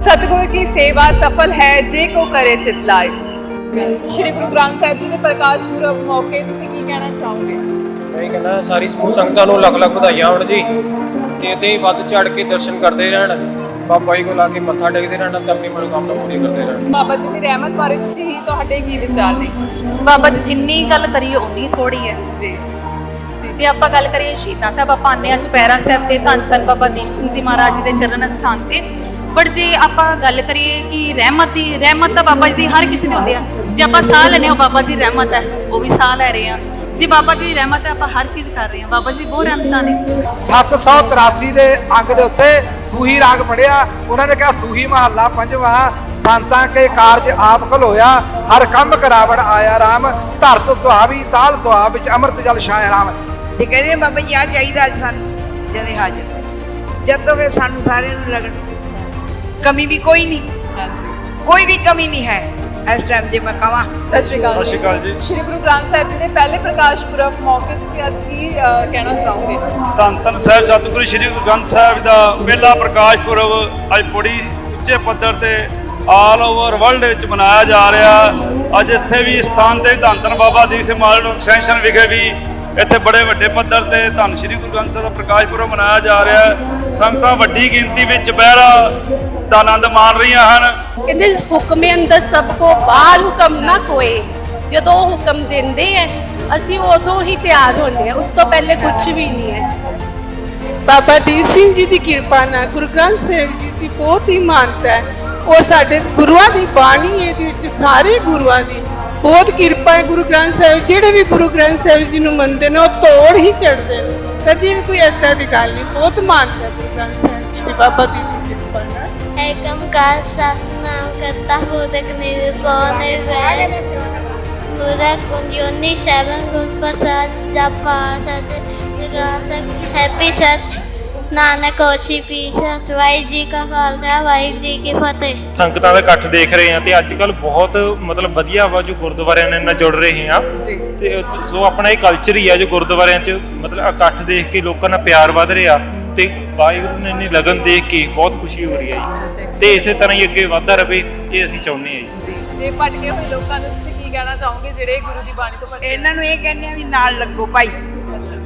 ਸਤਿਗੁਰ ਕੀ ਸੇਵਾ ਸਫਲ ਹੈ ਜੇ ਕੋ ਕਰੇ ਚਿਤ ਲਾਏ ਸ਼੍ਰੀ ਗੁਰੂ ਗ੍ਰੰਥ ਸਾਹਿਬ ਜੀ ਦੇ ਪ੍ਰਕਾਸ਼ ਪੁਰਬ ਮੌਕੇ ਤੁਸੀਂ ਕੀ ਕਹਿਣਾ ਚਾਹੋਗੇ ਮੈਂ ਇਹ ਕਹਿੰਦਾ ਸਾਰੀ ਸਮੂਹ ਸੰਗਤਾਂ ਨੂੰ ਲੱਖ ਲੱਖ ਵਧਾਈਆਂ ਹੋਣ ਜੀ ਤੇ ਇਦਾਂ ਹੀ ਵੱਧ ਚੜ ਕੇ ਦਰਸ਼ਨ ਕਰਦੇ ਰਹਿਣ ਬਾਬਾ ਜੀ ਕੋਲ ਆ ਕੇ ਮੱਥਾ ਟੇਕਦੇ ਰਹਿਣ ਤੇ ਆਪਣੀ ਮਨੋਕਾਮਨਾ ਪੂਰੀ ਕਰਦੇ ਰਹਿਣ ਬਾਬਾ ਜੀ ਦੀ ਰਹਿਮਤ ਬਾਰੇ ਤੁਸੀਂ ਹੀ ਤੁਹਾਡੇ ਕੀ ਵਿਚਾਰ ਨੇ ਬਾਬਾ ਜੀ ਜਿੰਨੀ ਗੱਲ ਕਰੀਏ ਉਨੀ ਥੋੜੀ ਹੈ ਜੀ ਜੇ ਆਪਾਂ ਗੱਲ ਕਰੀਏ ਸ਼ਹੀਦਾਂ ਸਾਹਿਬ ਆਪਾਂ ਆਉਂਦੇ ਹਾਂ ਚੁਪਹਿਰਾ ਸਾਹਿਬ ਤੇ ਧੰਨ ਧੰਨ ਬਾਬਾ ਦੀਪ ਸਿੰਘ ਜੀ ਮਹਾਰਾਜ ਜੀ ਦੇ ਚਰਨ ਸਥਾਨ ਤੇ ਬਟ ਜੇ ਆਪਾਂ ਗੱਲ ਕਰੀਏ ਕਿ ਰਹਿਮਤ ਦੀ ਰਹਿਮਤ ਤਾਂ ਬਾਬਾ ਜੀ ਦੀ ਹਰ ਕਿਸੇ ਦੀ ਹੁੰਦੀ ਆ। ਜੇ ਆਪਾਂ ਸਾਹ ਲੈਨੇ ਉਹ ਬਾਬਾ ਜੀ ਰਹਿਮਤ ਹੈ ਉਹ ਵੀ ਸਾਹ ਲੈ ਰਹੇ ਆ। ਜੇ ਬਾਬਾ ਜੀ ਦੀ ਰਹਿਮਤ ਹੈ ਆਪਾਂ ਹਰ ਚੀਜ਼ ਕਰ ਰਹੇ ਹਾਂ ਬਾਬਾ ਜੀ ਬਹੁਤ ਰਹਿਮਤਾਂ ਨੇ 783 ਦੇ ਅੰਗ ਦੇ ਉੱਤੇ ਸੂਹੀ ਰਾਗ ਪੜਿਆ ਉਹਨਾਂ ਨੇ ਕਿਹਾ ਸੂਹੀ ਮਹੱਲਾ ਪੰਜਵਾਂ ਸੰਤਾਂ ਕੇ ਕਾਰਜ ਆਪ ਖਲ ਹੋਇਆ ਹਰ ਕੰਮ ਕਰਾਵਣ ਆਇਆ ਰਾਮ ਧਰਤ ਸੁਹਾਵੀ ਤਾਲ ਸੁਹਾਵ ਵਿੱਚ ਅੰਮ੍ਰਿਤ ਜਲ ਛਾਇਆ ਰਾਮ। ਤੇ ਕਹਿੰਦੇ ਬਾਬਾ ਜੀ ਆ ਚਾਹੀਦਾ ਅੱਜ ਸਾਨੂੰ ਜਦੇ ਹਾਜ਼ਰ। ਜਦ ਤੋਂ ਸਾਨੂੰ ਸਾਰਿਆਂ ਨੂੰ ਲੱਗਣ ਕਮੀ ਵੀ ਕੋਈ ਨਹੀਂ ਹਾਂਜੀ ਕੋਈ ਵੀ ਕਮੀ ਨਹੀਂ ਹੈ ਇਸ ਟਾਈਮ ਜੇ ਮੈਂ ਕਹਾਂ ਸਤਿ ਸ਼੍ਰੀ ਅਕਾਲ ਸਤਿ ਸ਼੍ਰੀ ਅਕਾਲ ਜੀ। ਸ਼੍ਰੀ ਗੁਰੂ ਗ੍ਰੰਥ ਸਾਹਿਬ ਜੀ ਦੇ ਪਹਿਲੇ ਪ੍ਰਕਾਸ਼ ਪੁਰਬ ਮੌਕੇ ਤੁਸੀਂ ਅੱਜ ਕੀ ਕਹਿਣਾ ਚਾਹੋਗੇ ਧੰਨ ਧੰਨ ਸਾਹਿਬ ਸਤਿਗੁਰੂ ਸ੍ਰੀ ਗੁਰੂ ਗ੍ਰੰਥ ਸਾਹਿਬ ਦਾ ਪਹਿਲਾ ਪ੍ਰਕਾਸ਼ ਪੁਰਬ ਅੱਜ ਬੜੀ ਉੱਚੇ ਪੱਧਰ ਤੇ ਆਲ ਓਵਰ ਵਰਲਡ ਵਿੱਚ ਮਨਾਇਆ ਜਾ ਰਿਹਾ। ਅੱਜ ਇੱਥੇ ਵੀ ਸਥਾਨ ਤੇ ਧੰਨ ਧੰਨ ਬਾਬਾ ਦੀਪ ਸਿੰਘ ਮਾਲਣ ਐਕਸਟੈਂਸ਼ਨ ਵਿਖੇ ਵੀ ਇੱਥੇ ਬੜੇ ਵੱਡੇ ਪੱਧਰ ਤੇ ਧੰਨ ਸ੍ਰੀ ਗੁਰੂ ਗ੍ਰੰਥ ਸਾਹਿਬ ਦਾ ਪ੍ਰਕਾਸ਼ ਪੁਰਬ ਮਨਾਇਆ ਜਾ ਰਿਹਾ ਹੈ। ਸੰਗਤਾਂ ਵੱਡੀ ਗਿਣਤੀ ਵਿੱਚ ਬਹਿਰਾ ਦਾ ਆਨੰਦ ਮਾਣ ਰਹੀਆਂ ਹਨ। ਕਹਿੰਦੇ ਹੁਕਮੇ ਅੰਦਰ ਸਭ ਕੋ ਬਾਹਰ ਹੁਕਮ ਨਾ ਕੋਏ। ਜਦੋਂ ਹੁਕਮ ਦਿੰਦੇ ਐ ਅਸੀਂ ਉਦੋਂ ਹੀ ਤਿਆਰ ਹੁੰਦੇ ਆ ਉਸ ਤੋਂ ਪਹਿਲੇ ਕੁਝ ਵੀ ਨਹੀਂ ਹੈ ਬਾਬਾ ਦੀਪ ਸਿੰਘ ਜੀ ਦੀ ਕਿਰਪਾ ਨਾਲ ਗੁਰੂ ਗ੍ਰੰਥ ਸਾਹਿਬ ਜੀ ਦੀ ਬਹੁਤ ਹੀ ਮਾਨਤਾ ਹੈ। ਉਹ ਸਾਡੇ ਗੁਰੂਆਂ ਦੀ ਬਾਣੀ ਹੈ ਇਹਦੇ ਵਿੱਚ ਸਾਰੇ ਗੁਰੂਆਂ ਦੀ ਬਹੁਤ ਕਿਰਪਾ ਹੈ ਗੁਰੂ ਗ੍ਰੰਥ ਸਾਹਿਬ, ਜਿਹੜੇ ਵੀ ਗੁਰੂ ਗ੍ਰੰਥ ਸਾਹਿਬ ਜੀ ਨੂੰ ਮੰਨਦੇ ਨੇ, ਉਹ ਤੋੜ ਹੀ ਚੜਦੇ ਨੇ। ਕਦੀ ਵੀ ਕੋਈ ਏਦਾਂ ਦੀ ਗੱਲ ਨਹੀਂ, ਬਹੁਤ ਮਾਨਤਾ ਹੈ ਗੁਰੂ ਗ੍ਰੰਥ ਸਾਹਿਬ ਜੀ ਦੀ, ਬਾਬਾ ਦੀਪ ਸਿੰਘ ਦੀ ਕਿਰਪਾ ਨਾਲ। ਏਕਮ ਕਾਰ ਸਤਨਾਮ ਕਰਤਾ ਬੋਧਕ ਨਿਰਭਉ ਨਿਰਵੈਰ ਮੁਰਾ ਕੁੰਜੋਨੀ ਸੈਵਨ ਗੁਰ ਪ੍ਰਸਾਦ ਜਪਾ ਸਚ ਵਿਗਾਸ ਹੈਪੀ ਸਚ। ਨਾਨਕ ਹੋਸੀ ਪੀ ਸਤ ਵਾਹਿ ਜੀ ਕਾ ਖਾਲਸਾ ਵਾਹਿ ਜੀ ਕੀ ਫਤਿਹ। ਸੰਗਤਾਂ ਦਾ ਇਕੱਠ ਦੇਖ ਰਹੇ ਹਾਂ ਤੇ ਅੱਜ ਕੱਲ ਬਹੁਤ ਮਤਲਬ ਵਧੀਆ ਵਾ ਜੋ ਗੁਰਦੁਆਰਿਆਂ ਨਾਲ ਜੁੜ ਰਹੇ ਹਾਂ। ਜੀ। ਸੇ- ਆਪਣਾ ਇਹ ਕਲਚਰ ਹੀ ਆ ਜੋ ਗੁਰਦੁਆਰਿਆਂ 'ਚ ਮਤਲਬ ਇਕੱਠ ਦੇਖ ਕੇ ਲੋਕਾਂ ਨਾਲ ਪਿਆਰ ਵੱਧ ਰਿਹਾ ਤੇ ਵਾਹਿਗੁਰੂ ਨੇ ਇੰਨੀ ਲਗਨ ਦੇਖ ਕੇ ਬਹੁਤ ਖੁਸ਼ੀ ਹੋ ਰਹੀ ਹੈ ਜੀ। ਤੇ ਇਸੇ ਤਰ੍ਹਾਂ ਹੀ ਅੱਗੇ ਵਧਦਾ ਰਵੇ ਇਹ ਅਸੀਂ ਚਾਹੁੰਦੇ ਹਾਂ ਜੀ। ਜੀ। ਤੇ ਭਟਕੇ ਹੋਏ ਲੋਕਾਂ ਨੂੰ ਤੁਸੀਂ ਕੀ ਕਹਿਣਾ ਚਾਹੋਗੇ ਜਿਹੜੇ ਗੁਰੂ ਦੀ ਬਾਣੀ ਤੋਂ ਭਟਕੇ ਇਹਨਾਂ ਨੂੰ ਇਹ ਕਹਿੰਦੇ ਆ ਵੀ ਨਾਲ ਲੱਗੋ ਭਾਈ।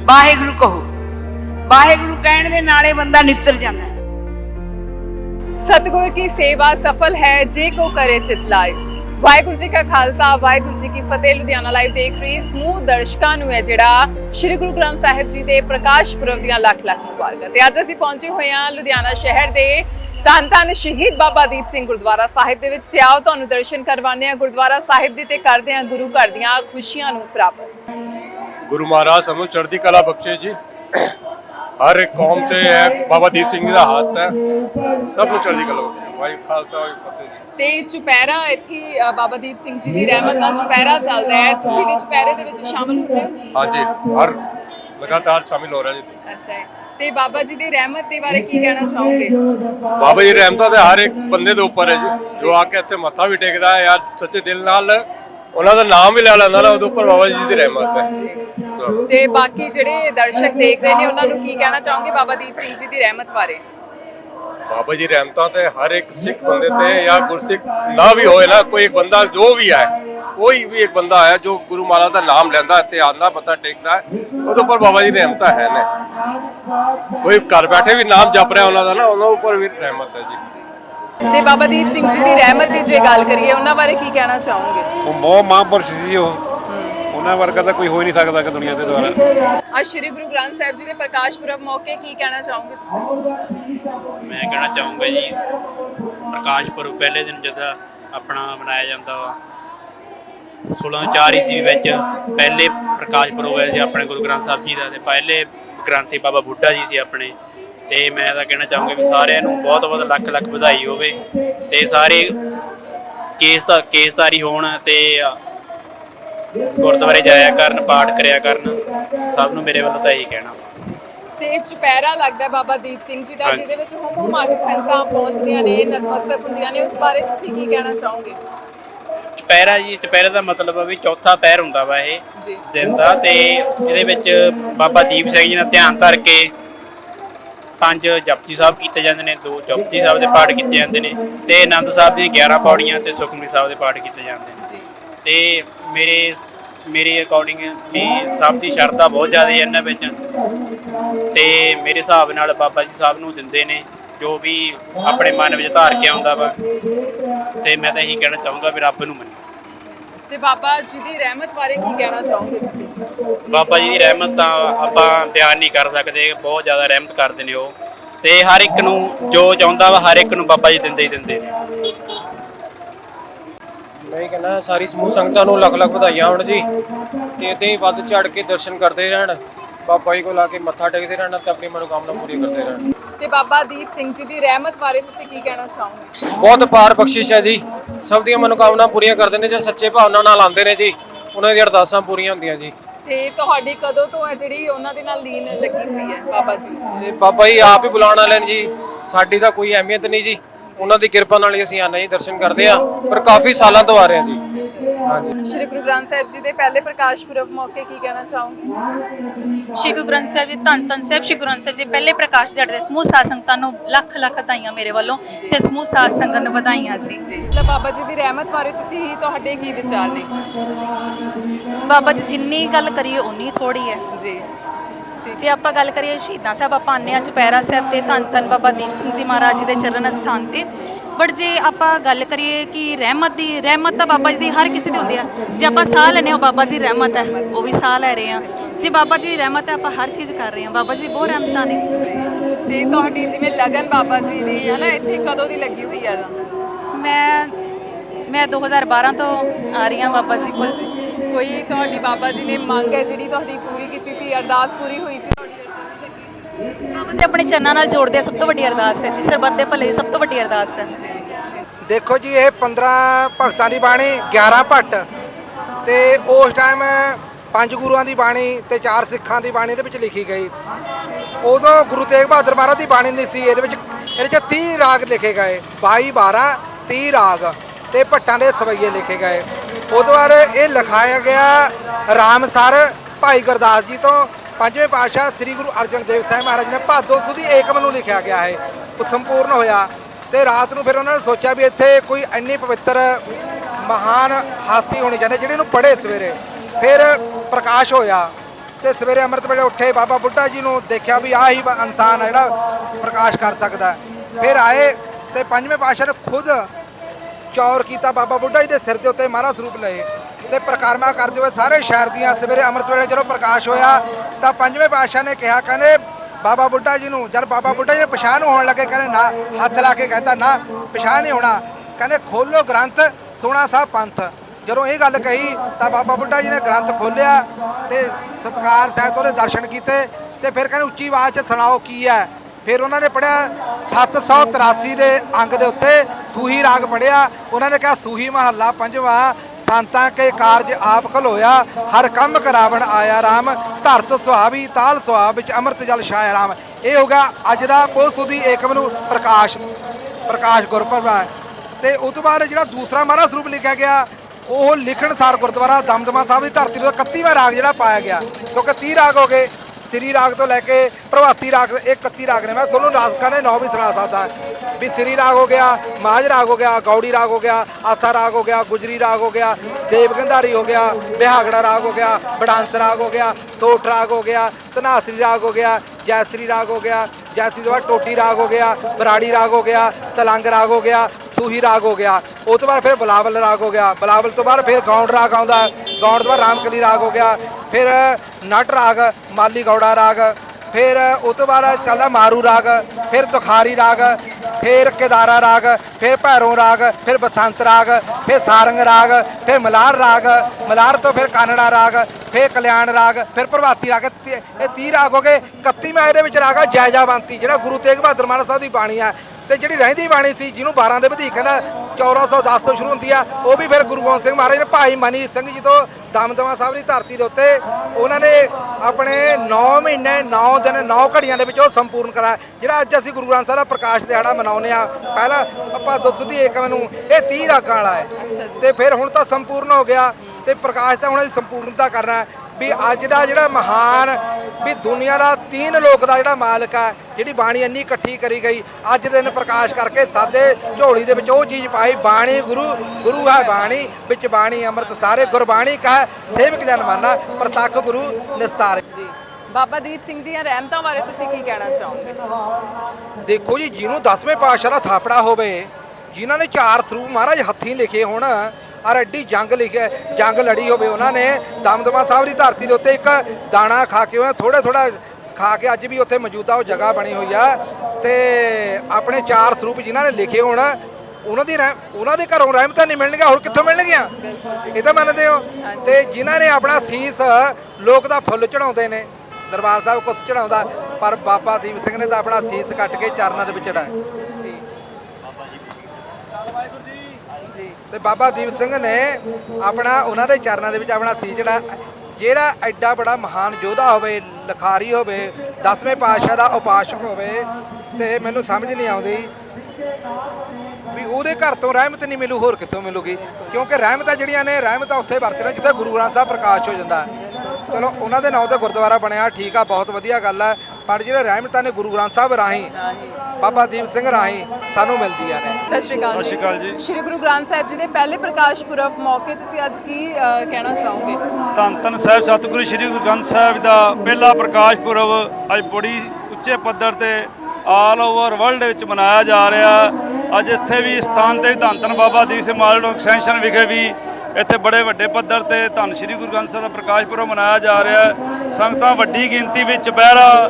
ਵਾਹਿਗੁਰੂ ਕਹੋ। ਵਾਹਿਗੁਰੂ ਕਹਿਣ ਦੇ ਨਾਲੇ ਬੰਦਾ ਨਿੱਤਰ ਜਾਂਦਾ। ਸਤਿਗੁਰ ਕੀ ਸੇਵਾ ਸਫਲ ਹੈ ਜੇ ਕੋ ਕਰੇ ਚਿਤ ਲਾਏ। ਵਾਹਿਗੁਰੂ ਜੀ ਕਾ ਖਾਲਸਾ ਵਾਹਿਗੁਰੂ ਜੀ ਕੀ ਫਤਿਹ। ਲੁਧਿਆਣਾ ਲਾਈਵ ਦੇਖ ਰਹੀ ਸਮੂਹ ਦਰਸ਼ਕਾਂ ਨੂੰ ਹੈ ਜਿਹੜਾ ਸ੍ਰੀ ਗੁਰੂ ਗ੍ਰੰਥ ਸਾਹਿਬ ਜੀ ਦੇ ਪ੍ਰਕਾਸ਼ ਪੁਰਬ ਦੀਆਂ ਲੱਖ ਲੱਖ ਮੁਬਾਰਕਾਂ ਤੇ ਅੱਜ ਅਸੀਂ ਪਹੁੰਚੇ ਹੋਏ ਹਾਂ ਲੁਧਿਆਣਾ ਸ਼ਹਿਰ ਦੇ ਧੰਨ ਧੰਨ ਸ਼ਹੀਦ ਬਾਬਾ ਦੀਪ ਸਿੰਘ ਗੁਰਦੁਆਰਾ ਸਾਹਿਬ ਦੇ ਵਿੱਚ ਤੇ ਆਓ ਤੁਹਾਨੂੰ ਦਰਸ਼ਨ ਕਰਵਾਉਂਦੇ ਹਾਂ। ਗੁਰਦੁਆਰਾ ਸਾਹਿਬ ਦੇ ਤੇ ਕਰਦੇ ਹਾਂ ਗੁਰੂ ਘਰ ਦੀਆਂ ਖੁਸ਼ੀਆਂ ਨੂੰ ਪ੍ਰਾਪਤ। ਗੁਰੂ ਮਹਾਰਾਜ ਸਭ ਨੂੰ ਚੜ੍ਹਦੀ ਕਲਾ ਬਖਸ਼ੇ ਜੀ। ਹਰ ਇੱਕ ਕੌਮ ਤੇ ਹੈ ਬਾਬਾ ਦੀਪ ਸਿੰਘ ਜੀ ਦਾ ਹੱਥ ਹੈ। ਸਭ ਨੂੰ ਚੜ੍ਹਦੀ ਕਲਾ ਬਖਸ਼ੇ ਵਾਹਿਗੁਰੂ ਖਾਲਸਾ ਵਾਹਿਗੁਰੂ ਫਤਿਹ ਜੀ। ਤੇ ਚੁਪਹਿਰਾ ਇੱਥੇ ਅ, ਬਾਬਾ ਦੀਪ ਸਿੰਘ ਜੀ ਦੀ ਰਹਿਮਤ ਨਾਲ ਚੁਪਹਿਰਾ ਚੱਲਦਾ ਹੈ। ਤੁਸੀਂ ਵੀ ਚੁਪਹਿਰੇ ਦੇ ਵਿੱਚ ਸ਼ਾਮਲ ਹੁੰਦੇ ਹੋ? ਹਾਂਜੀ ਹਰ ਲਗਾਤਾਰ ਸ਼ਾਮਿਲ ਹੋ ਰਿਹਾ ਜੀ। ਅੱਛਾ। ਤੇ ਬਾਬਾ ਜੀ ਦੀ ਰਹਿਮਤ ਦੇ ਬਾਰੇ ਕੀ ਕਹਿਣਾ ਚਾਹੋਗੇ? ਬਾਬਾ ਜੀ ਰਹਿਮਤਾਂ ਤੇ ਹਰ ਇੱਕ ਬੰਦੇ ਦੇ ਉੱਪਰ ਹੈ ਜੀ। ਜੋ ਆ ਕੇ ਇੱਥੇ ਮੱਥਾ ਵੀ ਟੇਕਦਾ ਹੈ ਯਾਰ ਸੱਚੇ ਦਿਲ ਨਾਲ ਉਹਨਾਂ ਦਾ ਨਾਮ ਵੀ ਲੈ ਲੈਂਦਾ ਨਾ ਉਹਦੇ ਉੱਪਰ ਬਾਬਾ ਜੀ ਦੀ ਰਹਿਮਤ ਹੈ। ਤੇ ਬਾਕੀ ਜਿਹੜੇ ਦਰਸ਼ਕ ਦੇਖ ਰਹੇ ਨੇ ਉਹਨਾਂ ਨੂੰ ਕੀ ਕਹਿਣਾ ਚਾਹੋਗੇ ਬਾਬਾ ਦੀਪ ਸਿੰਘ ਜੀ ਦੀ ਰਹਿਮਤ ਬਾਰੇ? ਬਾਬਾ ਜੀ ਰਹਿਮਤਾਂ ਤੇ ਹਰ ਇੱਕ ਸਿੱਖ ਬੰਦੇ ਤੇ ਜਾਂ ਗੁਰਸਿੱਖ ਨਾ ਵੀ ਹੋਏ ਨਾ ਕੋਈ ਇੱਕ ਬੰਦਾ ਜੋ ਵੀ ਹੈ ਕੋਈ ਵੀ ਇੱਕ ਬੰਦਾ ਹੈ ਜੋ ਗੁਰੂ ਮਹਾਰਾਜ ਦਾ ਨਾਮ ਲੈਂਦਾ ਤੇ ਆਂਦਾ ਮੱਥਾ ਟੇਕਦਾ ਉਹਦੇ ਉੱਪਰ ਬਾਬਾ ਜੀ ਦੀ ਰਹਿਮਤਾਂ ਹੈ ਨੇ। ਕੋਈ ਘਰ ਬੈਠੇ ਵੀ ਨਾਮ ਜਪ ਰਿਹਾ ਉਹਨਾਂ ਦਾ ਨਾ ਉਹਨਾਂ ਉੱਪਰ ਵੀ ਰਹਿਮਤ ਹੈ ਜੀ। ਤੇ ਬਾਬਾ ਦੀਪ ਸਿੰਘ ਜੀ ਦੀ ਰਹਿਮਤ ਦੀ ਜੇ ਗੱਲ ਕਰੀਏ ਉਹਨਾਂ ਬਾਰੇ ਕੀ ਕਹਿਣਾ ਚਾਹੋਗੇ? ਉਹ ਬਹੁਤ ਮਹਾਂਪੁਰਸ਼ ਸੀ ਉਹ। ਉਹਨਾਂ ਵਰਗਾ ਤਾਂ ਕੋਈ ਹੋ ਹੀ ਨਹੀਂ ਸਕਦਾ ਕਿ ਦੁਨੀਆ ਦੇ ਦੁਆਰਾ। ਅੱਜ ਸ੍ਰੀ ਗੁਰੂ ਗ੍ਰੰਥ ਸਾਹਿਬ ਜੀ ਦੇ ਪ੍ਰਕਾਸ਼ ਪੁਰਬ ਮੌਕੇ ਕੀ ਕਹਿਣਾ ਚਾਹੋਗੇ ਤੁਸੀਂ? ਮੈਂ ਕਹਿਣਾ ਚਾਹੂੰਗਾ ਜੀ ਪ੍ਰਕਾਸ਼ ਪੁਰਬ ਪਹਿਲੇ ਦਿਨ ਜਦੋਂ ਆਪਣਾ ਮਨਾਇਆ ਜਾਂਦਾ ਵਾ 16 4 ਈਸਵੀ ਵਿੱਚ ਪਹਿਲੇ ਪ੍ਰਕਾਸ਼ ਪੁਰਬ ਹੋਇਆ ਸੀ ਆਪਣੇ ਗੁਰੂ ਗ੍ਰੰਥ ਸਾਹਿਬ ਜੀ ਦਾ ਤੇ ਪਹਿਲੇ ਗ੍ਰੰਥੀ ਬਾਬਾ ਬੁੱਢਾ ਜੀ ਸੀ ਆਪਣੇ। ਤੇ ਮੈਂ ਤਾਂ ਕਹਿਣਾ ਚਾਹੂੰਗਾ ਵੀ ਸਾਰਿਆਂ ਨੂੰ ਬਹੁਤ ਬਹੁਤ ਲੱਖ ਲੱਖ ਵਧਾਈ ਹੋਵੇ ਤੇ ਸਾਰੇ ਕੇਸ ਦਾ ਕੇਸਧਾਰੀ ਹੋਣ ਤੇ ਗੁਰਦੁਆਰੇ ਜਾਇਆ ਕਰਨ ਪਾਠ ਕਰਿਆ ਕਰਨ ਸਭ ਨੂੰ ਮੇਰੇ ਵੱਲੋਂ ਤਾਂ ਇਹੀ ਕਹਿਣਾ ਤੇ ਚੁਪਹਿਰਾ ਲੱਗਦਾ ਬਾਬਾ ਦੀਪ ਸਿੰਘ ਜੀ ਦਾ। ਜਿਹਦੇ ਵਿੱਚ ਹੁਮ ਹੁਮ ਆ ਕੇ ਸੰਗਤਾਂ ਪਹੁੰਚਦੀਆਂ ਨੇ ਨਤਮਸਤਕ ਹੁੰਦੀਆਂ ਨੇ ਉਸ ਬਾਰੇ ਤੁਸੀਂ ਕੀ ਕਹਿਣਾ ਚਾਹੋਗੇ ਚੁਪਹਿਰਾ ਜੀ ਚੁਪਹਿਰੇ ਦਾ ਮਤਲਬ ਆ ਵੀ ਚੌਥਾ ਪਹਿਰ ਹੁੰਦਾ ਵਾ ਇਹ ਦਿਨ ਦਾ ਤੇ ਇਹਦੇ ਵਿੱਚ ਬਾਬਾ ਦੀਪ ਸਿੰਘ ਜੀ ਨਾਲ ਧਿਆਨ ਧਰ ਕੇ ਪੰਜ ਜਪਜੀ ਸਾਹਿਬ ਕੀਤੇ ਜਾਂਦੇ ਨੇ ਦੋ ਜਪਜੀ ਸਾਹਿਬ ਦੇ ਪਾਠ ਕੀਤੇ ਜਾਂਦੇ ਨੇ ਤੇ ਆਨੰਦ ਸਾਹਿਬ ਦੀਆਂ 11 ਪੌੜੀਆਂ ਤੇ ਸੁਖਮਨੀ ਸਾਹਿਬ ਦੇ ਪਾਠ ਕੀਤੇ ਜਾਂਦੇ ਨੇ। ਤੇ ਮੇਰੇ ਮੇਰੇ ਅਕੋਰਡਿੰਗ ਵੀ ਸਭ ਦੀ ਸ਼ਰਧਾ ਬਹੁਤ ਜ਼ਿਆਦਾ ਹੈ ਇਹਨਾਂ ਵਿੱਚ। ਤੇ ਮੇਰੇ ਹਿਸਾਬ ਨਾਲ ਬਾਬਾ ਜੀ ਸਾਹਿਬ ਨੂੰ ਦਿੰਦੇ ਨੇ ਜੋ ਵੀ ਆਪਣੇ ਮਨ ਵਿੱਚ ਧਾਰ ਕੇ ਆਉਂਦਾ ਵਾ। ਤੇ ਮੈਂ ਤਾਂ ਇਹੀ ਕਹਿਣਾ ਚਾਹੂੰਗਾ ਵੀ ਰੱਬ ਨੂੰ ਮੰਨੋ। ਤੇ ਬਾਬਾ ਜੀ ਦੀ ਰਹਿਮਤ ਬਾਰੇ ਕੀ ਕਹਿਣਾ ਚਾਹੋਗੇ ਤੁਸੀਂ? ਬਾਬਾ ਜੀ ਦੀ ਰਹਿਮਤ ਤਾਂ ਆਪਾਂ ਬਿਆਨ ਨਹੀਂ ਕਰ ਸਕਦੇ ਬਹੁਤ ਜ਼ਿਆਦਾ ਰਹਿਮਤ ਕਰਦੇ ਨੇ ਉਹ। ਤੇ ਹਰ ਇੱਕ ਨੂੰ ਜੋ ਚਾਹੁੰਦਾ ਵਾ ਹਰ ਇੱਕ ਨੂੰ ਬਾਬਾ ਜੀ ਦਿੰਦੇ ਹੀ ਦਿੰਦੇ ਨੇ। ਮੈਂ ਕਹਿੰਦਾ ਸਾਰੀ ਸਮੂਹ ਸੰਗਤਾਂ ਨੂੰ ਲੱਖ ਲੱਖ ਵਧਾਈਆਂ ਹੋਣ ਜੀ। ਤੇ ਇਦਾਂ ਹੀ ਵੱਧ ਚੜ ਕੇ ਦਰਸ਼ਨ ਕਰਦੇ ਰਹਿਣ ਬਾਬਾ ਜੀ ਕੋਲ ਆ ਕੇ ਮੱਥਾ ਟੇਕਦੇ ਰਹਿਣ ਤੇ ਆਪਣੀ ਮਨੋਕਾਮਨਾ ਪੂਰੀ ਕਰਦੇ ਰਹਿਣ। ਤੇ ਬਾਬਾ ਦੀਪ ਸਿੰਘ ਜੀ ਦੀ ਰਹਿਮਤ ਬਾਰੇ ਤੁਸੀਂ ਕੀ ਕਹਿਣਾ ਚਾਹੋਗੇ? ਬਹੁਤ ਪਾਰ ਬਖਸ਼ਿਸ਼ ਹੈ ਜੀ। ਸਭ ਦੀਆਂ ਮਨੋਕਾਮਨਾ ਪੂਰੀਆਂ ਕਰਦੇ ਨੇ ਜੇ ਸੱਚੇ ਭਾਵਨਾ ਨਾਲ ਆਉਂਦੇ ਨੇ ਜੀ ਉਹਨਾਂ ਦੀਆਂ ਅਰਦਾਸਾਂ ਪੂਰੀਆਂ ਹੁੰਦੀਆਂ ਜੀ। ਤੇ ਤੁਹਾਡੀ ਕਦੋਂ ਤੋਂ ਹੈ ਜਿਹੜੀ ਉਹਨਾਂ ਦੇ ਨਾਲ ਲੀਨ ਲੱਗੀ ਹੋਈ ਹੈ ਬਾਬਾ ਜੀ? ਤੇ ਬਾਬਾ ਜੀ ਆਪ ਹੀ ਬੁਲਾਉਣ ਵਾਲੇ ਨੇ ਜੀ ਸਾਡੀ ਤਾਂ ਕੋਈ ਅਹਿਮੀਅਤ ਨਹੀਂ ਜੀ। ਉਹਨਾਂ ਦੀ ਕਿਰਪਾ ਨਾਲ ਹੀ ਅਸੀਂ ਆਨਾ ਜੀ ਦਰਸ਼ਨ ਕਰਦੇ ਆ ਪਰ ਕਾਫੀ ਸਾਲਾਂ ਤੋਂ ਆ ਰਹੇ ਹਾਂ ਜੀ। ਸ਼੍ਰੀ ਗੁਰੂ ਗ੍ਰੰਥ ਸਾਹਿਬ ਜੀ ਦੇ ਪਹਿਲੇ ਪ੍ਰਕਾਸ਼ ਪੁਰਬ ਮੌਕੇ ਕੀ ਕਹਿਣਾ ਚਾਹੋਗੇ? ਸ਼੍ਰੀ ਗੁਰੂ ਗ੍ਰੰਥ ਸਾਹਿਬ ਜੀ ਧੰਨ ਧੰਨ ਸਾਹਿਬ ਸ਼੍ਰੀ ਗੁਰੂ ਗ੍ਰੰਥ ਸਾਹਿਬ ਜੀ ਪਹਿਲੇ ਪ੍ਰਕਾਸ਼ ਦਿਹਾੜੇ ਦੇ ਸਮੂਹ ਸਾਧ ਸੰਗਤਾਂ ਨੂੰ ਲੱਖ ਲੱਖ ਵਧਾਈਆਂ ਮੇਰੇ ਵੱਲੋਂ ਤੇ ਸਮੂਹ ਸਾਧ ਸੰਗਤ ਨੂੰ ਵਧਾਈਆਂ ਜੀ। ਮਤਲਬ ਬਾਬਾ ਜੀ ਦੀ ਰਹਿਮਤ ਬਾਰੇ ਤੁਸੀਂ ਤੁਹਾਡੇ ਕੀ ਵਿਚਾਰ ਨੇ? ਬਾਬਾ ਜੀ ਜਿੰਨੀ ਗੱਲ ਕਰੀਏ ਉਨੀ ਥੋੜੀ ਹੈ। ਜੀ। ਜੇ ਆਪਾਂ ਗੱਲ ਕਰੀਏ ਸ਼ਹੀਦਾਂ ਸਾਹਿਬ ਆਪਾਂ ਆਉਂਦੇ ਹਾਂ ਚੁਪਹਿਰਾ ਸਾਹਿਬ ਤੇ ਧੰਨ ਧੰਨ ਬਾਬਾ ਦੀਪ ਸਿੰਘ ਜੀ ਮਹਾਰਾਜ ਜੀ ਦੇ ਚਰਨ ਅਸਥਾਨ ਤੇ। ਬਟ ਜੇ ਆਪਾਂ ਗੱਲ ਕਰੀਏ ਕਿ ਰਹਿਮਤ ਦੀ ਰਹਿਮਤ ਤਾਂ ਬਾਬਾ ਜੀ ਦੀ ਹਰ ਕਿਸੇ ਦੀ ਹੁੰਦੀ ਆ। ਜੇ ਆਪਾਂ ਸਾਹ ਲੈਨੇ ਉਹ ਬਾਬਾ ਜੀ ਰਹਿਮਤ ਹੈ ਉਹ ਵੀ ਸਾਹ ਲੈ ਰਹੇ ਆ। ਜੇ ਬਾਬਾ ਜੀ ਦੀ ਰਹਿਮਤ ਹੈ ਆਪਾਂ ਹਰ ਚੀਜ਼ ਕਰ ਰਹੇ ਹਾਂ। ਬਾਬਾ ਜੀ ਦੀ ਬਹੁਤ ਰਹਿਮਤਾਂ ਨੇ। ਤੇ ਤੁਹਾਡੀ ਜਿਵੇਂ ਲਗਨ ਬਾਬਾ ਜੀ ਦੀ ਹੈ ਨਾ ਇੱਥੇ ਕਦੋਂ ਦੀ ਲੱਗੀ ਹੋਈ ਹੈ ਮੈਂ ਮੈਂ 2012 ਤੋਂ ਆ ਰਹੀ ਹਾਂ ਬਾਬਾ ਜੀ ਕੋਲ। ਕੋਈ ਤੁਹਾਡੀ ਬਾਬਾ ਜੀ ਨੇ ਮੰਗ ਹੈ ਜਿਹੜੀ ਤੁਹਾਡੀ ਪੂਰੀ ਕੀਤੀ ਸੀ ਅਰਦਾਸ ਪੂਰੀ ਹੋਈ ਸੀ ਤੁਹਾਡੀ? ਅਰਦਾਸ ਆਪਣੇ ਚਰਨਾਂ ਨਾਲ ਜੋੜਦੇ ਆ, ਸਭ ਤੋਂ ਵੱਡੀ ਅਰਦਾਸ ਹੈ ਜੀ। ਸਰਬੱਤ ਦੇ ਭਲੇ ਦੀ ਸਭ ਤੋਂ ਵੱਡੀ ਅਰਦਾਸ ਹੈ। ਦੇਖੋ ਜੀ, ਇਹ 15 ਭਗਤਾਂ ਦੀ ਬਾਣੀ 11 ਭੱਟ ਤੇ ਉਸ ਟਾਈਮ ਪੰਜ ਗੁਰੂਆਂ ਦੀ ਬਾਣੀ ਤੇ ਚਾਰ ਸਿੱਖਾਂ ਦੀ ਬਾਣੀ ਇਹਦੇ ਵਿੱਚ ਲਿਖੀ ਗਈ। ਉਦੋਂ ਗੁਰੂ ਤੇਗ ਬਹਾਦਰ ਮਹਾਰਾਜ ਦੀ ਬਾਣੀ ਨਹੀਂ ਸੀ, ਇਹਦੇ ਵਿੱਚ, ਇਹਦੇ 'ਚ 30 ਰਾਗ ਲਿਖੇ ਗਏ। 22 12 30 ਰਾਗ ਤੇ ਭੱਟਾਂ ਦੇ ਸਵਈਏ ਲਿਖੇ ਗਏ। ਉਦੋਂ ਬਾਅਦ ਇਹ ਲਿਖਾਇਆ ਗਿਆ ਰਾਮ ਸਰ, ਭਾਈ ਗੁਰਦਾਸ ਜੀ ਤੋਂ ਪੰਜਵੇਂ ਪਾਤਸ਼ਾਹ ਸ੍ਰੀ ਗੁਰੂ ਅਰਜਨ ਦੇਵ ਸਾਹਿਬ ਮਹਾਰਾਜ ਨੇ ਭਾਦੋ ਸੁਦੀ ਏਕਮ ਨੂੰ ਲਿਖਿਆ ਗਿਆ ਹੈ। ਉਹ ਸੰਪੂਰਨ ਹੋਇਆ ਤੇ ਰਾਤ ਨੂੰ ਫਿਰ ਉਹਨਾਂ ਨੇ ਸੋਚਿਆ ਵੀ ਇੱਥੇ ਕੋਈ ਇੰਨੀ ਪਵਿੱਤਰ, ਮਹਾਨ ਹਸਤੀ ਹੋਣੀ ਚਾਹੀਦੀ ਜਿਹੜੇ ਨੂੰ ਪੜ੍ਹੇ ਸਵੇਰੇ। ਫਿਰ ਪ੍ਰਕਾਸ਼ ਹੋਇਆ ਤੇ ਸਵੇਰੇ ਅੰਮ੍ਰਿਤ ਵੇਲੇ ਉੱਠੇ ਬਾਬਾ ਬੁੱਢਾ ਜੀ ਨੂੰ ਦੇਖਿਆ ਵੀ ਆਹ ਹੀ ਇਨਸਾਨ ਹੈ ਜਿਹੜਾ ਪ੍ਰਕਾਸ਼ ਕਰ ਸਕਦਾ ਫਿਰ ਆਏ ਤੇ ਪੰਜਵੇਂ ਪਾਤਸ਼ਾਹ ਨੇ ਖੁਦ ਚੌਰ ਕੀਤਾ, ਬਾਬਾ ਬੁੱਢਾ ਜੀ ਦੇ ਸਿਰ ਦੇ ਉੱਤੇ ਮਹਾਰਾਜ ਸਰੂਪ ਲਏ। ਤੇ ਪ੍ਰਕਾਰਮਾ ਕਰਦੇ ਹੋਏ ਸਾਰੇ ਸ਼ਹਿਰ ਦੀਆਂ ਸਵੇਰੇ ਅੰਮ੍ਰਿਤ ਵੇਲੇ ਜਦੋਂ ਪ੍ਰਕਾਸ਼ ਹੋਇਆ ਤਾਂ ਪੰਜਵੇਂ ਪਾਤਸ਼ਾਹ ਨੇ ਕਿਹਾ, ਕਹਿੰਦੇ ਬਾਬਾ ਬੁੱਢਾ ਜੀ ਨੂੰ, ਜਦ ਬਾਬਾ ਬੁੱਢਾ ਜੀ ਨੇ ਪਛਾਣ ਹੋਣ ਲੱਗੇ, ਕਹਿੰਦੇ ਨਾ, ਹੱਥ ਲਾ ਕੇ ਕਹਿੰਦਾ ਨਾ, ਪਛਾਣ ਨਹੀਂ ਹੋਣਾ। ਕਹਿੰਦੇ ਖੋਲੋ ਗ੍ਰੰਥ ਸੋਣਾ ਸਾਹਿਬ ਪੰਥ। ਜਦੋਂ ਇਹ ਗੱਲ ਕਹੀ ਤਾਂ ਬਾਬਾ ਬੁੱਢਾ ਜੀ ਨੇ ਗ੍ਰੰਥ ਖੋਲਿਆ ਤੇ ਸਤਕਾਰ ਸਹਿਤ ਉਹਦੇ ਦਰਸ਼ਨ ਕੀਤੇ ਤੇ ਫਿਰ ਕਹਿੰਦੇ ਉੱਚੀ ਆਵਾਜ਼ 'ਚ ਸੁਣਾਓ ਕੀ ਹੈ। ਫਿਰ ਉਹਨਾਂ ਨੇ ਪੜਿਆ 783 ਦੇ ਅੰਗ ਦੇ ਉੱਤੇ ਸੂਹੀ ਰਾਗ ਪੜਿਆ ਉਹਨਾਂ ਨੇ ਕਿਹਾ, ਸੂਹੀ ਮਹੱਲਾ ਪੰਜਵਾਂ, ਸੰਤਾਂ ਕੇ ਕਾਰਜ ਆਪ ਖਲੋਇਆ, ਹਰ ਕੰਮ ਕਰਾਵਣ ਆਇਆ ਰਾਮ, ਧਰਤ ਸੁਹਾਵੀ, ਤਾਲ ਸੁਹਾਵ ਵਿੱਚ ਅੰਮ੍ਰਿਤ ਜਲ ਛਾਇਆ ਰਾਮ। ਇਹ ਹੋ ਗਿਆ ਅੱਜ ਦਾ ਪੋਸੁਦੀ ਏਕਮ ਨੂੰ ਪ੍ਰਕਾਸ਼ ਪ੍ਰਕਾਸ਼ ਗੁਰਪੁਰਬ ਹੈ। ਤੇ ਉਸ ਤੋਂ ਬਾਅਦ ਜਿਹੜਾ ਦੂਸਰਾ ਮਹਾਰਾ ਸਰੂਪ ਲਿਖਿਆ ਗਿਆ, ਉਹ ਲਿਖਣਸਾਰ ਗੁਰਦੁਆਰਾ ਦਮਦਮਾ ਸਾਹਿਬ ਦੀ ਧਰਤੀ ਤੋਂ 31ਵਾਂ ਰਾਗ ਜਿਹੜਾ ਪਾਇਆ ਗਿਆ। ਕਿਉਂਕਿ 30 ਰਾਗ ਹੋ ਗਏ ਸ੍ਰੀ ਰਾਗ ਤੋਂ ਲੈ ਕੇ ਪ੍ਰਭਾਤੀ ਰਾਗ ਇਹ 31 ਰਾਗ ਨੇ ਮੈਂ ਤੁਹਾਨੂੰ ਰਾਗਾਂ ਦੇ ਨੌ ਵੀ ਸੁਣਾ ਸਕਦਾ ਵੀ ਸ੍ਰੀ ਰਾਗ ਹੋ ਗਿਆ ਮਾਝ ਰਾਗ ਹੋ ਗਿਆ ਗੌੜੀ ਰਾਗ ਹੋ ਗਿਆ ਆਸਾ ਰਾਗ ਹੋ ਗਿਆ ਗੁਜਰੀ ਰਾਗ ਹੋ ਗਿਆ ਦੇਵ ਗੰਧਾਰੀ ਹੋ ਗਿਆ ਬਿਹਾਗੜਾ ਰਾਗ ਹੋ ਗਿਆ ਬਡਾਂਸ ਰਾਗ ਹੋ ਗਿਆ ਸੋਠ ਰਾਗ ਹੋ ਗਿਆ ਧਨਾਸਰੀ ਰਾਗ ਹੋ ਗਿਆ ਜੈਸਰੀ ਰਾਗ ਹੋ ਗਿਆ ਜੈਸੀ ਤੋਂ ਬਾਅਦ ਟੋਟੀ ਰਾਗ ਹੋ ਗਿਆ ਬਰਾੜੀ ਰਾਗ ਹੋ ਗਿਆ ਤਲੰਗ ਰਾਗ ਹੋ ਗਿਆ ਸੂਹੀ ਰਾਗ ਹੋ ਗਿਆ ਉਹ ਤੋਂ ਬਾਅਦ ਫਿਰ ਬਲਾਵਲ ਰਾਗ ਹੋ ਗਿਆ ਬਲਾਵਲ ਤੋਂ ਬਾਅਦ ਫਿਰ ਗੌਂਡ ਰਾਗ ਆਉਂਦਾ ਗੌਂਡ ਤੋਂ ਬਾਅਦ ਰਾਮਕਲੀ ਰਾਗ ਹੋ ਗਿਆ ਫਿਰ ਨਟ ਰਾਗ, ਮਾਲੀ ਗੌੜਾ ਰਾਗ, ਫਿਰ ਉਹ ਤੋਂ ਬਾਅਦ ਚੱਲਦਾ ਮਾਰੂ ਰਾਗ, ਫਿਰ ਤੁਖਾਰੀ ਰਾਗ, ਫਿਰ ਕੇਦਾਰਾ ਰਾਗ, ਫਿਰ ਭੈਰੋਂ ਰਾਗ, ਫਿਰ ਬਸੰਤ ਰਾਗ, ਫਿਰ ਸਾਰੰਗ ਰਾਗ, ਫਿਰ ਮਲਾਰ ਰਾਗ, ਮਲਾਰ ਤੋਂ ਫਿਰ ਕਾਨੜਾ ਰਾਗ, ਫਿਰ ਕਲਿਆਣ ਰਾਗ, ਫਿਰ ਪ੍ਰਭਾਤੀ ਰਾਗ। ਇਹ 30 ਰਾਗ ਹੋ ਗਏ। 31ਵਾਂ ਇਹਦੇ ਵਿੱਚ ਰਾਗ ਆ ਜੈਜਾਵੰਤੀ ਜਿਹੜਾ ਗੁਰੂ ਤੇਗ ਬਹਾਦਰ ਮਹਾਰਾਜ ਸਾਹਿਬ ਦੀ ਬਾਣੀ ਆ। ਤੇ ਜਿਹੜੀ ਰਹਿੰਦੀ ਬਾਣੀ ਸੀ ਜਿਹਨੂੰ 12 ਦੇ ਵਧੇਕ ਕਹਿੰਦਾ 1410 ਤੋਂ ਸ਼ੁਰੂ ਹੁੰਦੀ ਆ ਉਹ ਵੀ ਫਿਰ ਗੁਰੂ ਗੋਬਿੰਦ ਸਿੰਘ ਮਹਾਰਾਜ ਨੇ ਭਾਈ ਮਨੀ ਸਿੰਘ ਜੀ ਤੋਂ ਦਮਦਮਾ ਸਾਹਿਬ ਦੀ ਧਰਤੀ ਦੇ ਉੱਤੇ ਉਹਨਾਂ ਨੇ ਆਪਣੇ 9 ਮਹੀਨੇ 9 ਦਿਨ 9 ਘੜੀਆਂ ਦੇ ਵਿੱਚ ਉਹ ਸੰਪੂਰਨ ਕਰਾਇਆ। ਜਿਹੜਾ ਅੱਜ ਅਸੀਂ ਗੁਰੂ ਗ੍ਰੰਥ ਸਾਹਿਬ ਦਾ ਪ੍ਰਕਾਸ਼ ਦਿਹਾੜਾ ਮਨਾਉਂਦੇ ਆ ਪਹਿਲਾਂ ਆਪਾਂ ਦੁਸਦੀ ਏਕਮ ਨੂੰ ਇਹ 30 ਰਾਗਾਂ ਵਾਲਾ ਹੈ। ਤੇ ਫਿਰ ਹੁਣ ਤਾਂ ਸੰਪੂਰਨ ਹੋ ਗਿਆ ਤੇ ਪ੍ਰਕਾਸ਼ ਤਾਂ ਹੁਣ ਅਸੀਂ ਸੰਪੂਰਨਤਾ ਕਰਨਾ ਵੀ ਅੱਜ ਦਾ ਜਿਹੜਾ ਮਹਾਨ ਵੀ ਦੁਨੀਆ ਦਾ ਤੀਨ ਲੋਕ ਦਾ ਜਿਹੜਾ ਮਾਲਕ ਹੈ ਜਿਹੜੀ ਬਾਣੀ ਇੰਨੀ ਇਕੱਠੀ ਕਰੀ ਗਈ ਅੱਜ ਦਿਨ ਪ੍ਰਕਾਸ਼ ਕਰਕੇ ਸਾਦੇ ਝੋਲੀ ਦੇ ਵਿੱਚ ਉਹ ਚੀਜ਼ ਪਾਈ ਬਾਣੀ ਗੁਰੂ ਗੁਰੂ ਹੈ ਬਾਣੀ ਵਿੱਚ ਬਾਣੀ ਅੰਮ੍ਰਿਤ ਸਾਰੇ ਗੁਰਬਾਣੀ ਕਹੈ ਸੇਵਕ ਜਨ ਮਾਨਾ ਪ੍ਰਤੱਖ ਗੁਰੂ ਨਿਸਤਾਰ। ਜੀ। ਬਾਬਾ ਦੀਪ ਸਿੰਘ ਦੀਆਂ ਰਹਿਮਤਾਂ ਬਾਰੇ ਤੁਸੀਂ ਕੀ ਕਹਿਣਾ ਚਾਹੋਗੇ? ਦੇਖੋ ਜੀ ਜਿਹਨੂੰ 10ਵੇਂ ਪਾਤਸ਼ਾਹ ਦਾ ਥਾਪੜਾ ਹੋਵੇ ਜਿਨ੍ਹਾਂ ਨੇ ਚਾਰ ਸਰੂਪ ਮਹਾਰਾਜ ਹੱਥੀਂ ਲਿਖੇ ਹੋਣ ਔਰ ਐਡੀ ਜੰਗ ਲਿਖਿਆ ਜੰਗ ਲੜੀ ਹੋਵੇ ਉਹਨਾਂ ਨੇ। ਦਮਦਮਾ ਸਾਹਿਬ ਦੀ ਧਰਤੀ ਦੇ ਉੱਤੇ ਇੱਕ ਦਾਣਾ ਖਾ ਕੇ ਉਹਨਾਂ ਥੋੜਾ ਥੋੜਾ ਖਾ ਕੇ ਅੱਜ ਵੀ ਉੱਥੇ ਮੌਜੂਦਾ ਉਹ ਜਗ੍ਹਾ ਬਣੀ ਹੋਈ ਆ। ਤੇ ਆਪਣੇ ਚਾਰ ਸਰੂਪ ਜਿਨ੍ਹਾਂ ਨੇ ਲਿਖੇ ਹੋਣ, ਉਹਨਾਂ ਦੀ ਰਹਿ- ਉਹਨਾਂ ਦੇ ਘਰੋਂ ਰਹਿਮਤਾਂ ਨਹੀਂ ਮਿਲਣਗੀਆਂ, ਹੋਰ ਕਿੱਥੋਂ ਮਿਲਣਗੀਆਂ? ਇਹ ਤਾਂ ਮੰਨਦੇ ਹੋ। ਤੇ ਜਿਨ੍ਹਾਂ ਨੇ ਆਪਣਾ ਸੀਸ ਲੋਕ ਦਾ ਫੁੱਲ ਚੜਾਉਂਦੇ ਨੇ, ਦਰਬਾਰ ਸਾਹਿਬ ਕੁਛ ਚੜਾਉਂਦਾ ਪਰ ਬਾਬਾ ਦੀਪ ਸਿੰਘ ਨੇ ਤਾਂ ਆਪਣਾ ਸੀਸ ਕੱਟ ਕੇ ਚਰਨਾਂ ਦੇ ਵਿੱਚ ਚੜਾਇਆ ਤੇ ਬਾਬਾ ਦੀਪ ਸਿੰਘ ਨੇ ਆਪਣਾ, ਉਹਨਾਂ ਦੇ ਚਰਨਾਂ ਦੇ ਵਿੱਚ ਆਪਣਾ ਸੀ ਜਿਹੜਾ ਜਿਹੜਾ ਐਡਾ ਬੜਾ ਮਹਾਨ ਯੋਧਾ ਹੋਵੇ, ਲਖਾਰੀ ਹੋਵੇ 10ਵੇਂ ਪਾਤਸ਼ਾਹ ਦਾ ਉਪਾਸ਼ਕ ਹੋਵੇ, ਤੇ ਮੈਨੂੰ ਸਮਝ ਨਹੀਂ ਆਉਂਦੀ ਵੀ ਉਹਦੇ ਘਰ ਤੋਂ ਰਹਿਮਤ ਨਹੀਂ ਮਿਲੂ, ਹੋਰ ਕਿੱਥੋਂ ਮਿਲੂਗੀ? ਕਿਉਂਕਿ ਰਹਿਮਤਾਂ ਜਿਹੜੀਆਂ ਨੇ, ਰਹਿਮਤਾਂ ਉੱਥੇ ਵਰਤਣਾ ਜਿੱਥੇ ਗੁਰੂ ਗ੍ਰੰਥ ਸਾਹਿਬ ਪ੍ਰਕਾਸ਼ ਹੋ ਜਾਂਦਾ। ਚਲੋ, ਉਹਨਾਂ ਦੇ ਨਾਂ ਤੇ ਗੁਰਦੁਆਰਾ ਬਣਿਆ, ਠੀਕ ਆ, ਬਹੁਤ ਵਧੀਆ ਗੱਲ ਹੈ ਪਰ ਜਿਹੜੇ ਰਹਿਮਤਾਂ ਨੇ ਗੁਰੂ ਗ੍ਰੰਥ ਸਾਹਿਬ ਰਾਹੀਂ ਬਾਬਾ ਦੀਪ ਸਿੰਘ ਰਾਹੀਂ ਸਾਨੂੰ ਮਿਲਦੀਆਂ ਨੇ। ਸਤਿ ਸ਼੍ਰੀ ਅਕਾਲ ਸਤਿ ਸ਼੍ਰੀ ਅਕਾਲ ਜੀ। ਸ਼੍ਰੀ ਗੁਰੂ ਗ੍ਰੰਥ ਸਾਹਿਬ ਜੀ ਦੇ ਪਹਿਲੇ ਪ੍ਰਕਾਸ਼ ਪੁਰਬ ਮੌਕੇ ਤੁਸੀਂ ਅੱਜ ਕੀ ਅ, ਕਹਿਣਾ ਚਾਹੋਗੇ? ਧੰਨ ਧੰਨ ਸਾਹਿਬ ਸਤਿਗੁਰੂ ਸ੍ਰੀ ਗੁਰੂ ਗ੍ਰੰਥ ਸਾਹਿਬ ਦਾ ਪਹਿਲਾ ਪ੍ਰਕਾਸ਼ ਪੁਰਬ ਅੱਜ ਬੜੀ ਉੱਚੇ ਪੱਧਰ ਤੇ ਆਲ ਓਵਰ ਵਰਲਡ ਵਿੱਚ ਮਨਾਇਆ ਜਾ ਰਿਹਾ। ਅੱਜ ਇੱਥੇ ਵੀ ਸਥਾਨ ਤੇ ਵੀ ਧੰਨ ਧੰਨ ਬਾਬਾ ਦੀਪ ਸਿੰਘ ਮਾਲੜ ਐਕਸਟੈਂਸ਼ਨ ਵਿਖੇ ਵੀ ਇੱਥੇ ਬੜੇ ਵੱਡੇ ਪੱਧਰ ਤੇ ਧੰਨ ਸ੍ਰੀ ਗੁਰੂ ਗ੍ਰੰਥ ਸਾਹਿਬ ਦਾ ਪ੍ਰਕਾਸ਼ ਪੁਰਬ ਮਨਾਇਆ ਜਾ ਰਿਹਾ। ਹੈ। ਸੰਗਤਾਂ ਵੱਡੀ ਗਿਣਤੀ ਵਿੱਚ ਪਹਿਰਾ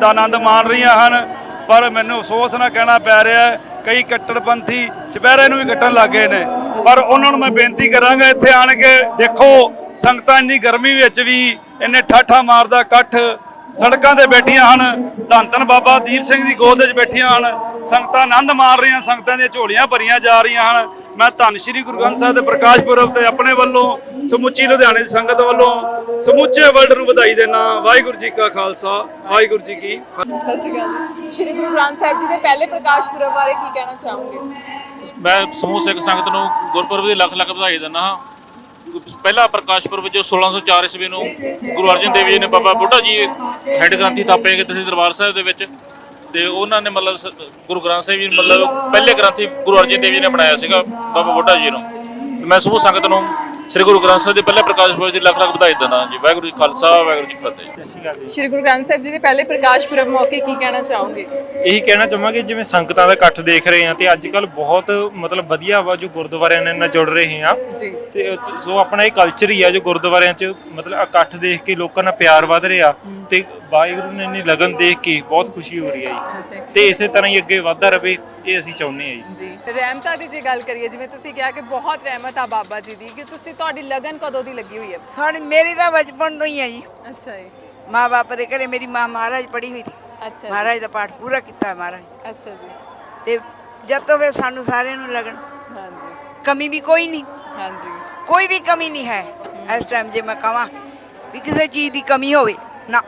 ਦਾ ਆਨੰਦ ਮਾਣ ਰਹੀਆਂ ਹਨ। ਪਰ ਮੈਨੂੰ ਅਫਸੋਸ ਨਾਲ ਕਹਿਣਾ ਪੈ ਰਿਹਾ ਹੈ, ਕਈ ਕੱਟੜਪੰਥੀ ਚੁਪਹਿਰੇ ਨੂੰ ਵੀ ਕੱਟਣ ਲੱਗ ਗਏ ਨੇ। ਪਰ ਉਹਨਾਂ ਨੂੰ ਮੈਂ ਬੇਨਤੀ ਕਰਾਂਗਾ ਇੱਥੇ ਆਣ ਕੇ ਦੇਖੋ, ਸੰਗਤਾਂ ਇੰਨੀ ਗਰਮੀ ਵਿੱਚ ਵੀ ਇੰਨੇ ਠਾਠਾ ਮਾਰਦਾ ਇਕੱਠ ਸੜਕਾਂ ਤੇ ਬੈਠੀਆਂ ਹਨ। ਧੰਨ ਧੰਨ ਬਾਬਾ ਦੀਪ ਸਿੰਘ ਦੀ ਗੋਦ ਵਿੱਚ ਬੈਠੀਆਂ ਹਨ। ਸੰਗਤਾਂ ਆਨੰਦ ਮਾਣ ਰਹੀਆਂ ਸੰਗਤਾਂ ਦੀਆਂ ਝੋਲੀਆਂ ਭਰੀਆਂ ਜਾ ਰਹੀਆਂ ਹਨ। ਮੈਂ ਧੰਨ ਸ਼੍ਰੀ ਗੁਰੂ ਗ੍ਰੰਥ ਸਾਹਿਬ ਦੇ ਪ੍ਰਕਾਸ਼ ਪੁਰਬ ਤੇ ਆਪਣੇ ਵੱਲੋਂ ਸਮੁੱਚੀ ਲੁਧਿਆਣੇ ਦੀ ਸੰਗਤ ਵੱਲੋਂ ਸਮੁੱਚੇ ਵਰਲਡ ਨੂੰ ਵਧਾਈ ਦੇਣਾ ਵਾਹਿਗੁਰੂ ਜੀ ਕਾ ਖਾਲਸਾ ਵਾਹਿਗੁਰੂ ਜੀ ਕੀ ਫਤਿਹ। ਸਤਿ ਸ਼੍ਰੀ ਅਕਾਲ ਜੀ। ਸ਼੍ਰੀ ਗੁਰੂ ਗ੍ਰੰਥ ਸਾਹਿਬ ਜੀ ਦੇ ਪਹਿਲੇ ਪ੍ਰਕਾਸ਼ ਪੁਰਬ ਬਾਰੇ ਕੀ ਕਹਿਣਾ ਚਾਹੋਗੇ? ਮੈਂ ਸਮੂਹ ਸਿੱਖ ਸੰਗਤ ਨੂੰ ਗੁਰਪੁਰਬ ਦੀ ਲੱਖ ਲੱਖ ਵਧਾਈ ਦਿੰਦਾ ਹਾਂ। ਪਹਿਲਾ ਪ੍ਰਕਾਸ਼ ਪੁਰਬ ਜੋ 1604 ਈਸਵੀ ਨੂੰ ਗੁਰੂ ਅਰਜਨ ਦੇਵ ਜੀ ਨੇ ਬਾਬਾ ਬੁੱਢਾ ਜੀ ਹੈਡ ਗ੍ਰੰਥੀ ਥਾਪੇ ਗਏ ਸੀ ਦਰਬਾਰ ਸਾਹਿਬ ਦੇ ਵਿੱਚ। ਤੇ ਉਹਨਾਂ ਨੇ ਮਤਲਬ ਸ- ਗੁਰੂ ਗ੍ਰੰਥ ਸਾਹਿਬ ਜੀ ਨੂੰ ਮਤਲਬ ਪਹਿਲੇ ਗ੍ਰੰਥੀ ਗੁਰੂ ਅਰਜਨ ਦੇਵ ਜੀ ਨੇ ਬਣਾਇਆ ਸੀਗਾ ਬਾਬਾ ਬੁੱਢਾ ਜੀ ਨੂੰ। ਮੈਂ ਸਮੂਹ ਸੰਗਤ ਨੂੰ ਸ੍ਰੀ ਗੁਰੂ ਗ੍ਰੰਥ ਸਾਹਿਬ ਦੇ ਪਹਿਲੇ ਪ੍ਰਕਾਸ਼ ਪੁਰਬ ਦੀ ਲੱਖ ਲੱਖ ਵਧਾਈ ਦਿੰਦਾ ਜੀ। ਵਾਹਿਗੁਰੂ ਜੀ ਖਾਲਸਾ ਵਾਹਿਗੁਰੂ ਜੀ ਕੀ ਫਤਿਹ ਸ਼੍ਰੀ ਗੁਰੂ ਗ੍ਰੰਥ ਸਾਹਿਬ ਜੀ ਦੇ ਪਹਿਲੇ ਪ੍ਰਕਾਸ਼ ਪੁਰਬ ਮੌਕੇ ਕੀ ਕਹਿਣਾ ਚਾਹੋਗੇ? ਇਹੀ ਕਹਿਣਾ ਚਾਹਾਂਗੇ ਜਿਵੇਂ ਸੰਗਤਾਂ ਦਾ ਇਕੱਠ ਦੇਖ ਰਹੇ ਹਾਂ ਤੇ ਅੱਜ ਕੱਲ ਬਹੁਤ ਮਤਲਬ ਵਧੀਆ ਵਾ ਜੋ ਗੁਰਦੁਆਰਿਆਂ ਨਾਲ ਨਾਲ ਜੁੜ ਰਹੇ ਆ ਸੋ ਆਪਣਾ ਇਹ ਕਲਚਰ ਹੀ ਆ ਜੋ ਗੁਰਦੁਆਰਿਆਂ 'ਚ ਮਤਲਬ ਇਕੱਠ ਦੇਖ ਕੇ ਲੋਕਾਂ ਨਾਲ ਪਿਆਰ ਵੱਧ ਰਿਹਾ। ਤੇ ਵਾਹਿਗੁਰੂ ਨੇ ਇੰਨੀ ਲਗਨ ਦੇਖ ਕੇ ਬਹੁਤ ਖੁਸ਼ੀ ਹੋ ਰਹੀ ਹੈ ਜੀ। ਅੱਛਾ ਤੇ ਇਸੇ ਤਰ੍ਹਾਂ ਹੀ ਅੱਗੇ ਵਧਦਾ ਰਵੇ ਇਹ ਅਸੀਂ ਚਾਹੁੰਦੇ ਹਾਂ ਜੀ। ਜੀ ਰਹਿਮਤਾਂ ਦੀ ਜੇ ਗੱਲ ਕਰੀਏ ਜਿਵੇਂ ਤੁਸੀਂ ਕਿਹਾ ਕਿ ਬਹੁਤ ਰਹਿਮਤ ਆ ਬਾਬਾ ਜੀ ਦੀ ਕਿ ਤੁਸੀਂ ਤੁਹਾਡੀ ਲਗਨ ਕਦੋਂ ਦੀ ਲੱਗੀ ਹੋਈ ਹੈ? ਸਾਡੀ ਮੇਰੀ ਤਾਂ ਬਚਪਨ ਤੋਂ ਹੀ ਹੈ ਜੀ। ਅੱਛਾ ਜੀ। ਮਾਂ ਬਾਪ ਦੇ ਘਰੇ ਮੇਰੀ ਮਾਂ ਮਹਾਰਾਜ ਪੜ੍ਹੀ ਹੋਈ ਸੀ। ਅੱਛਾ ਜੀ। ਮਹਾਰਾਜ ਦਾ ਪਾਠ ਪੂਰਾ ਕੀਤਾ ਹੈ ਮਹਾਰਾਜ। ਅੱਛਾ ਜੀ। ਤੇ ਜਦ ਤੋਂ ਫਿਰ ਸਾਨੂੰ ਸਾਰਿਆਂ ਨੂੰ ਲੱਗਣ ਹਾਂਜੀ। ਕਮੀ ਵੀ ਕੋਈ ਨਹੀਂ। ਹਾਂਜੀ। ਕੋਈ ਵੀ ਕਮੀ ਨਹੀਂ ਹੈ ਇਸ ਟਾਈਮ ਜੇ ਮੈਂ ਕਹਾਂ ਵੀ ਕਿਸੇ ਚੀਜ਼ ਦੀ ਕਮੀ ਹੋਵੇ ਨਾ।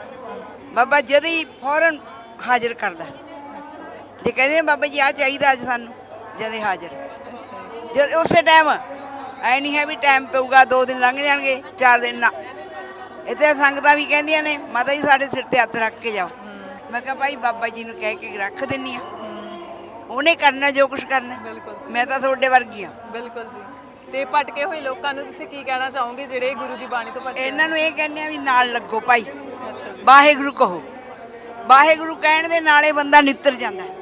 ਬਾਬਾ ਜਦ ਹੀ ਫੌਰਨ ਹਾਜ਼ਰ ਕਰਦਾ। ਜੇ ਕਹਿੰਦੇ ਆ, ਬਾਬਾ ਜੀ ਆ ਚਾਹੀਦਾ ਅੱਜ ਸਾਨੂੰ ਜਦ ਹੀ ਹਾਜ਼ਰ। ਜਦ ਉਸੇ ਟਾਈਮ ਐ ਨਹੀਂ ਹੈ ਵੀ ਟਾਈਮ ਪਊਗਾ ਦੋ ਦਿਨ ਲੰਘ ਜਾਣਗੇ ਚਾਰ ਦਿਨ ਨਾ। ਇੱਥੇ ਸੰਗਤਾਂ ਵੀ ਕਹਿੰਦੀਆਂ ਨੇ ਮਾਤਾ ਜੀ ਸਾਡੇ ਸਿਰ ਤੇ ਹੱਥ ਰੱਖ ਕੇ ਜਾਓ। ਮੈਂ ਕਿਹਾ ਭਾਈ ਬਾਬਾ ਜੀ ਨੂੰ ਕਹਿ ਕੇ ਰੱਖ ਦਿੰਨੀ ਆ। ਉਹਨੇ ਕਰਨਾ ਜੋ ਕੁਝ ਕਰਨਾ। ਬਿਲਕੁਲ ਜੀ। ਮੈਂ ਤਾਂ ਤੁਹਾਡੇ ਵਰਗੀ ਆ। ਬਿਲਕੁਲ ਜੀ। ਤੇ ਭਟਕੇ ਹੋਏ ਲੋਕਾਂ ਨੂੰ ਤੁਸੀਂ ਕੀ ਕਹਿਣਾ ਚਾਹੋਗੇ ਜਿਹੜੇ ਗੁਰੂ ਦੀ ਬਾਣੀ ਤੋਂ ਭਟਕੇ ਇਹਨਾਂ ਨੂੰ ਇਹ ਕਹਿੰਦੇ ਆ ਵੀ ਨਾਲ ਲੱਗੋ ਭਾਈ। ਜੀ ਵਾਹਿਗੁਰੂ ਕਹੋ ਵਾਹਿਗੁਰੂ ਕਹਿਣ ਦੇ ਨਾਲੇ ਬੰਦਾ ਨਿੱਤਰ ਜਾਂਦਾ ਹੈ।